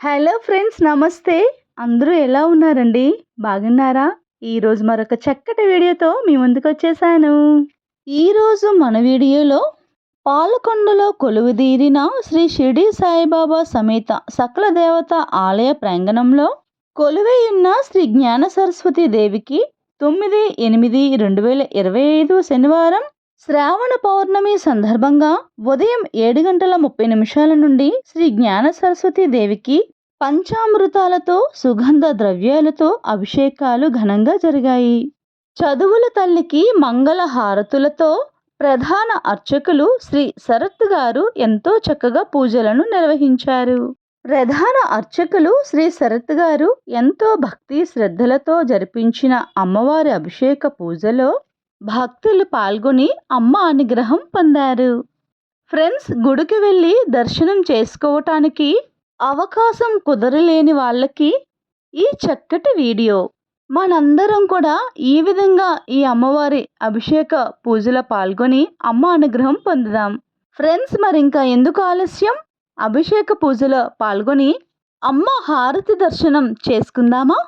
Hello friends నమస్తే. అందరూ ఎలా ఉన్నారండి? బాగున్నారా? ఈరోజు మరొక చక్కటి వీడియోతో మీ ముందుకు వచ్చేసాను. ఈరోజు మన వీడియోలో పాలకొండలో కొలువుదీరిన శ్రీ షిర్డి సాయిబాబా సమేత సకల దేవత ఆలయ ప్రాంగణంలో కొలువైయున్న శ్రీ జ్ఞాన సరస్వతి దేవికి తొమ్మిది ఎనిమిది రెండు వేల ఇరవై ఐదు శనివారం శ్రావణ పౌర్ణమి సందర్భంగా ఉదయం ఏడు గంటల ముప్పై నిమిషాల నుండి శ్రీ జ్ఞాన సరస్వతి దేవికి పంచామృతాలతో సుగంధ ద్రవ్యాలతో అభిషేకాలు ఘనంగా జరిగాయి. చదువుల తల్లికి మంగళ హారతులతో ప్రధాన అర్చకులు శ్రీ శరత్ గారు ఎంతో చక్కగా పూజలను నిర్వహించారు. ప్రధాన అర్చకులు శ్రీ శరత్ గారు ఎంతో భక్తి శ్రద్ధలతో జరిపించిన అమ్మవారి అభిషేక పూజలో భక్తులు పాల్గొని అమ్మ అనుగ్రహం పొందారు. ఫ్రెండ్స్ గుడికి వెళ్ళి దర్శనం చేసుకోవటానికి అవకాశం కుదరలేని వాళ్ళకి ఈ చక్కటి వీడియో. మనందరం కూడా ఈ విధంగా ఈ అమ్మవారి అభిషేక పూజలో పాల్గొని అమ్మ అనుగ్రహం పొందుదాం. ఫ్రెండ్స్ మరి ఇంకా ఎందుకు ఆలస్యం? అభిషేక పూజలో పాల్గొని అమ్మ హారతి దర్శనం చేసుకుందామా?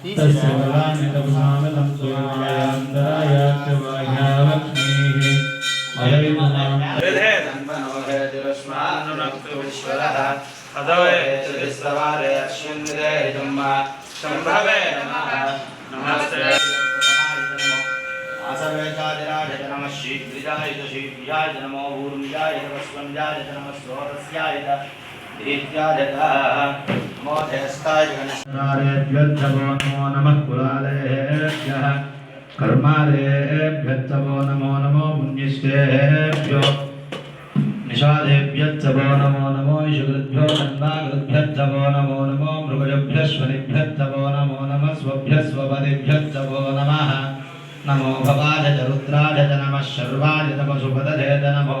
वनस्पतिस्तव वृक्षोदविल्वः तस्य फलानितपसामितं सूर्यायान्तराय च वाह्यालक्ष्मीः अयविमनां शम्भवे नमः नमस्ते आसर्वेशादिराज नमः शीघ्रिजाय च शीघ्रियाय च नमो भूर्मिजाय च वस्वंजाय च नमः स्रोतस्याय च दीप्त्याय च नमो धेस्ताय च गणेश नारेभ्यर्थवो नमो नमः कुलालेभ्यः कर्मालेभ्यर्थवो नमो नमो पुण्यश्रेभ्यो निषादेभ्यर्थवो नमो नमो ईशकृभ्यो तन्वाकृभ्यर्थवो नमो नमो मृगजभ्यश्वनिभ्यर्थवो नमो नमः स्वभ्यस्वपदिभ्यर्थवो नमः नमो भवाय च रुद्राय च नमः शर्वाय च पशुपदधे च नमो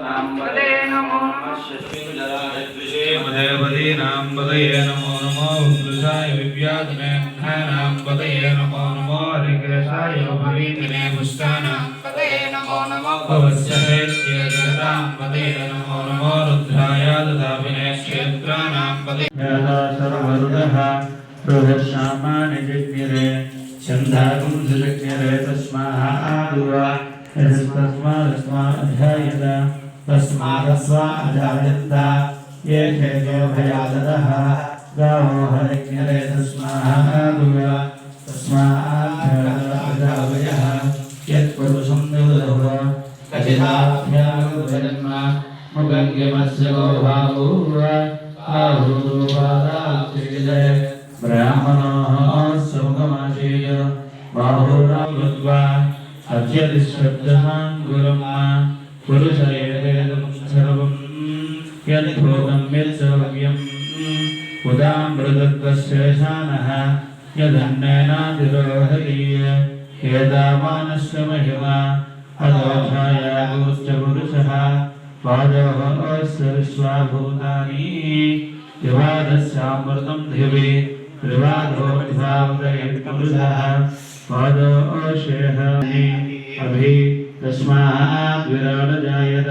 पदये नमो नमो पुरुषाय विव्याधनेभ्यानां पदये नमो नमो हरिकेशाय भवीतिने पुष्टानां भवस्यहेत्येतरां पदये नमो नमो रुद्राय ददाभिने क्षेत्राणां पदये सर्वरुदः बृहश्यामानि जिज्ञिरे छन्दागुं सुजज्ञरे तस्मादुवा तस्मादस्माध्यायत तस्मादस्वाध्यायन्त ये खेलो भयादतः गावो हरिण्यरे तस्माद्भुया तस्माद्भ्यः यत्पुरुषं निर्दहुव कथिताभ्यागजन्म मुगङ्गमस्य गोभावूव आहूरुपादात्रिजय ब्राह्मणोः सुमुखमाशीय बाहुरायुद्वा अत्यतिश्रब्दः गुरुमा पुरुषये वेदमुक्ष यद्भूतं यत्सर्व्यम् उदामृतत्वशेषानः यदन्नेनातिरोहतीय एतावानस्य महिमा अदोषायागोश्च पुरुषः पादोः अस्य विश्वाभूतानि विवादस्यामृतं धिवि विवादोद्भावदयत्पुरुषः पादोषेह अभि तस्मात् विराडजायत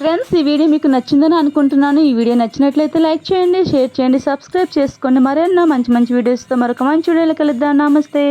ఫ్రెండ్స్ ఈ వీడియో మీకు నచ్చిందని అనుకుంటున్నాను. ఈ వీడియో నచ్చినట్లయితే లైక్ చేయండి షేర్ చేయండి సబ్స్క్రైబ్ చేసుకోండి. మరెన్నో మంచి మంచి వీడియోస్తో మరొక మంచి వీడియోలో కలుద్దాం. నమస్తే.